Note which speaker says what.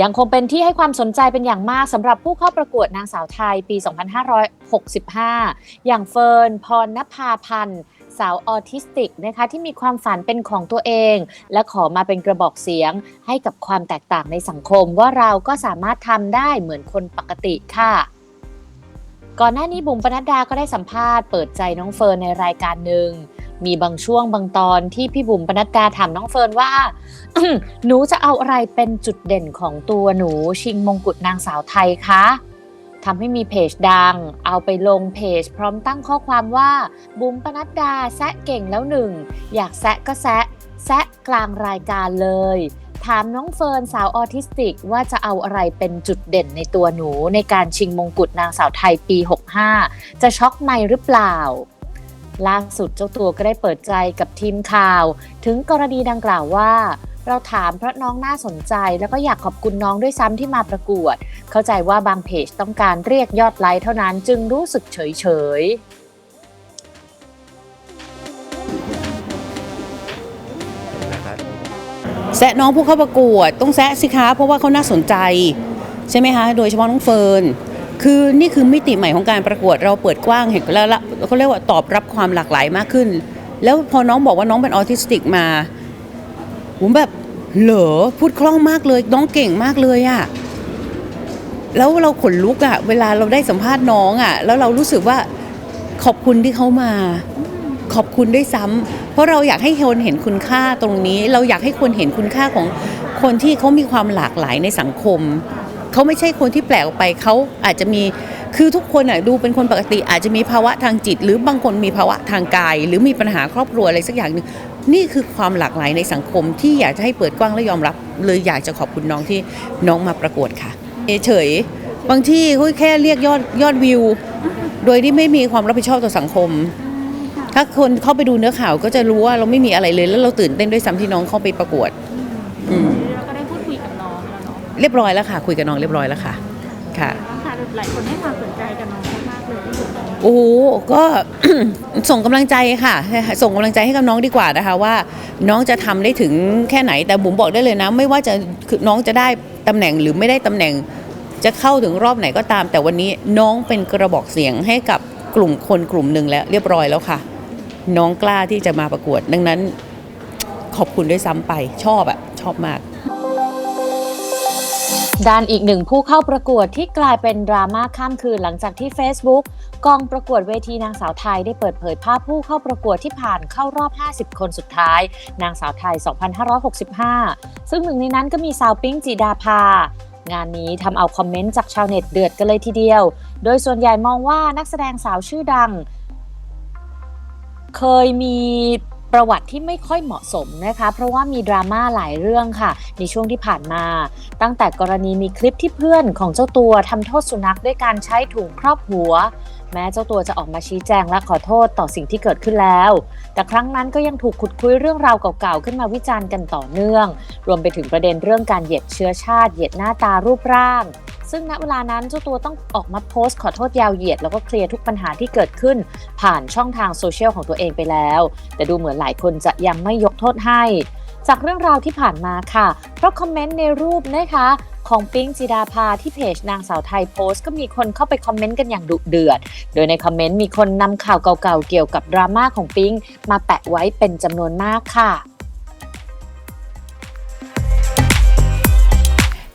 Speaker 1: ยังคงเป็นที่ให้ความสนใจเป็นอย่างมากสำหรับผู้เข้าประกวดนางสาวไทยปี 2565 อย่างเฟิร์นพรณภาพันธ์สาวออทิสติกนะคะที่มีความฝันเป็นของตัวเอง และขอมาเป็นกระบอกเสียงให้กับความแตกต่างในสังคม ว่าเราก็สามารถทำได้เหมือนคนปกติค่ะก่อนหน้านี้บุ๋มปนัดดาก็ได้สัมภาษณ์เปิดใจน้องเฟิร์นในรายการหนึ่ง มีบางช่วงบางตอนที่พี่บุ๋มปนัดดาถามน้องเฟิร์นว่า หนูจะเอาอะไรเป็นจุดเด่นของตัวหนูชิงมงกุฎนางสาวไทยคะทำให้มีเพจดัง เอาไปลงเพจ พร้อมตั้งข้อความว่า บุ๋มปนัดดาแซะเก่งแล้วหนึ่ง อยากแซะก็แซะ แซะกลางรายการเลย ถามน้องเฟิร์นสาวออทิสติกว่าจะเอาอะไรเป็นจุดเด่นในตัวหนูในการชิงมงกุฎนางสาวไทยปี 65 จะช็อกไหมหรือเปล่า ล่าสุดเจ้าตัวก็ได้เปิดใจกับทีมข่าว ถึงกรณีดังกล่าวว่า เราถามเพราะน้องน่าสนใจ แล้วก็อยากขอบคุณน้องด้วยซ้ำที่มาประกวด เข้าใจว่าบางเพจต้องการเรียกยอดไลค์เท่านั้นจึงรู้สึกเฉยเฉยๆ
Speaker 2: แซะน้องผู้เข้าประกวด ต้องแซะสิคะเพราะว่าเขาน่าสนใจ ใช่ไหมคะ โดยเฉพาะน้องเฟิร์น คือนี่คือมิติใหม่ของการประกวดเราเปิดกว้างเห็นแล้วละเขาเรียกว่าตอบรับความหลากหลายมากขึ้น แล้วพอน้องบอกว่าน้องเป็นออทิสติกมา ผมแบบเหรอพูดคล่องมากเลยน้องเก่งมากเลยอะแล้วเราขนลุกอะเวลาเราได้สัมภาษณ์น้องอะแล้วเรารู้สึกว่าขอบคุณที่เขามา ขอบคุณด้วยซ้ำเพราะเราอยากให้คนเห็นคุณค่าตรงนี้ เราอยากให้คนเห็นคุณค่าของคนที่เขามีความหลากหลายในสังคม เขาไม่ใช่คนที่แปลกออกไปเขาอาจจะมีคือทุกคนอะดูเป็นคนปกติ อาจจะมีภาวะทางจิต หรือบางคนมีภาวะทางกาย หรือมีปัญหาครอบครัวอะไรสักอย่างหนึ่งนี่คือความหลากหลายในสังคมที่อยากจะให้เปิดกว้างและยอมรับ เลยอยากจะขอบคุณน้องที่น้องมาประกวดค่ะเฉย บางที่เขาแค่เรียกยอดยอดวิว โดยที่ไม่มีความรับผิดชอบต่อสังคม ถ้าคนเข้าไปดูเนื้อข่าวก็จะรู้ว่าเราไม่มีอะไรเลย แล้วเราตื่นเต้นด้วยซ้ำที่น้องเข้าไปประกวด อืม
Speaker 3: เนาะ
Speaker 2: เรียบร้อยแล้วค่ะ คุยกับน้องเรียบร้อยแล้วค่ะค่ะ
Speaker 3: น้องค่ะหลายคนให้ความสนใจกับน้องมากๆเลยที่สุดเลย
Speaker 2: โอ้โหก็ ส่งกำลังใจค่ะ ส่งกำลังใจให้กับน้องดีกว่านะคะ ว่าน้องจะทำได้ถึงแค่ไหนแต่บุ๋มบอกได้เลยนะ ไม่ว่าจะคือน้องจะได้ตำแหน่งหรือไม่ได้ตำแหน่ง จะเข้าถึงรอบไหนก็ตาม แต่วันนี้น้องเป็นกระบอกเสียงให้กับกลุ่มคนกลุ่มหนึ่งแล้วเรียบร้อยแล้วค่ะ น้องกล้าที่จะมาประกวด ดังนั้น ขอบคุณด้วยซ้ำไปชอบอะชอบมาก
Speaker 1: ด้านอีกหนึ่งผู้เข้าประกวดที่กลายเป็นดราม่าข้ามคืนหลังจากที่ Facebook กองประกวดเวทีนางสาวไทยได้เปิดเผยภาพผู้เข้าประกวดที่ผ่านเข้ารอบ 50 คนสุดท้าย นางสาวไทย 2565 ซึ่งหนึ่งในนั้นก็มีสาวปิ๊งจีดาภางานนี้ทำเอาคอมเมนต์จากชาวเน็ตเดือดกันเลยทีเดียว โดยส่วนใหญ่มองว่านักแสดงสาวชื่อดัง เคยมี ประวัติที่ไม่ค่อยเหมาะสมนะคะ เพราะว่ามีดราม่าหลายเรื่องค่ะ ในช่วงที่ผ่านมา ตั้งแต่กรณีมีคลิปที่เพื่อนของเจ้าตัวทำโทษสุนัขด้วยการใช้ถุงครอบหัว แม้เจ้าตัวจะออกมาชี้แจงและขอโทษต่อสิ่งที่เกิดขึ้นแล้ว แต่ครั้งนั้นก็ยังถูกขุดคุยเรื่องราวเก่าๆขึ้นมาวิจารณ์กันต่อเนื่อง รวมไปถึงประเด็นเรื่องการเหยียดเชื้อชาติเหยียดหน้าตารูปร่าง ซึ่งณเวลานั้นเจ้าตัวต้องออกมาโพสต์ขอโทษยาวเหยียด แล้วก็เคลียร์ทุกปัญหาที่เกิดขึ้น ผ่านช่องทางโซเชียลของตัวเองไปแล้ว แต่ดูเหมือนหลายคนจะยังไม่ยกโทษให้ จากเรื่องราวที่ผ่านมาค่ะ เพราะคอมเมนต์ในรูปนะคะของปิ๊งจิดาภาที่เพจนางสาวไทยโพสต์ก็มีคนเข้าไปคอมเมนต์กันอย่างดุเดือด โดยในคอมเมนต์มีคนนำข่าวเก่าๆเกี่ยวกับดราม่าของปิ๊งมาแปะไว้เป็นจำนวนมากค่ะ